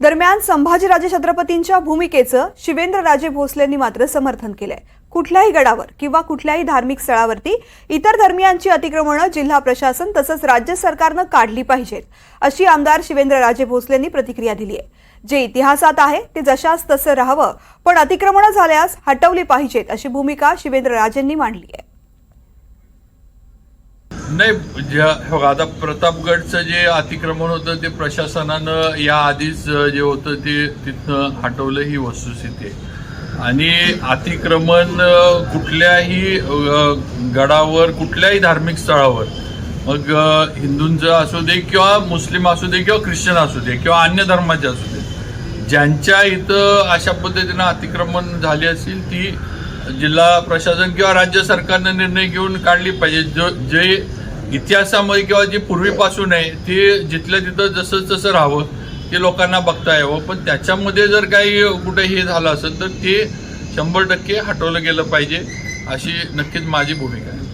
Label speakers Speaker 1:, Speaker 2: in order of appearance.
Speaker 1: दरम्यान संभाजीराजे छत्रपतींच्या भूमिकेचं शिवेंद्रराजे भोसलेंनी मात्र समर्थन केलंय. कुठल्याही गडावर किंवा कुठल्याही धार्मिक स्थळावरती इतर धर्मियांची अतिक्रमणं जिल्हा प्रशासन तसंच राज्य सरकारनं काढली पाहिजेत अशी आमदार शिवेंद्रराजे भोसलेंनी प्रतिक्रिया दिली आहे जे इतिहासात आहे ते जशास तसं राहावं पण अतिक्रमणं झाल्यास हटवली पाहिजेत अशी भूमिका शिवेंद्रराजेंनी मांडली आहे
Speaker 2: नाही ज्या हो, आता प्रतापगडचं जे अतिक्रमण होतं ते प्रशासनानं या आधीच जे होतं ते तिथनं हटवलं ही वस्तुस्थिती. आणि अतिक्रमण कुठल्याही गडावर कुठल्याही धार्मिक स्थळावर मग हिंदूंचं असू दे किंवा मुस्लिम असू दे किंवा ख्रिश्चन असू दे किंवा अन्य धर्माचे असू दे ज्यांच्या इथं अशा पद्धतीनं अतिक्रमण झाली असेल ती जिल्हा प्रशासन किंवा राज्य सरकारनं निर्णय घेऊन काढली पाहिजे. जो जे इतिहासामध्ये किंवा जी पूर्वीपासून आहे ते जिथल्या तिथं जसं तसं राहावं ते लोकांना बघता यावं. पण त्याच्यामध्ये जर काही कुठे हे झालं असेल तर ते शंभर टक्के हटवलं गेलं पाहिजे अशी नक्कीच माझी भूमिका आहे.